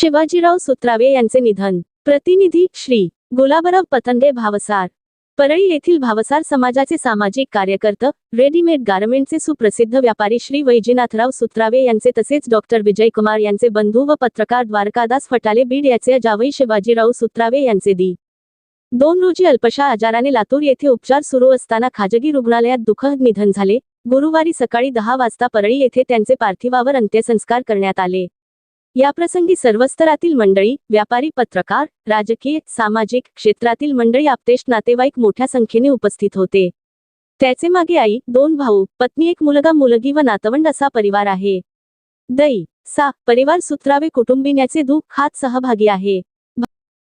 शिवाजीराव सुत्रावे यांचे निधन. प्रतिनिधी श्री. गुलाबराव पतंगे भावसार. परळी येथील भावसार समाजाचे सामाजिक कार्यकर्ते रेडीमेड गारमेंटचे सुप्रसिद्ध व्यापारी श्री वैजीनाथराव सुत्रावे यांचे तसेच डॉक्टर विजय कुमार यांचे बंधू व पत्रकार द्वारकादास फटाले बीड याचे जावई शिवाजीराव सुत्रावे यांचे दी. दोन रोजी अल्पशा आजाराने लातूर येथे उपचार सुरू असताना खाजगी रुग्णालयात दुःखद निधन झाले. गुरुवारी सकाळी दहा वाजता परळी येथे त्यांचे पार्थिवावर अंत्यसंस्कार करण्यात आले. याप्रसंगी सर्व स्तरातील मंडळी व्यापारी पत्रकार राजकीय सामाजिक क्षेत्रातील मंडळी आपतेश नातेवाईक मोठ्या संख्येने उपस्थित होते. त्याचे मागे आई दोन भाऊ पत्नी एक मुलगा मुलगी व नातवंड असा परिवार आहे. दई सा परिवार सुत्रावे कुटुंबिन्याचे दुःख हात सहभागी आहे.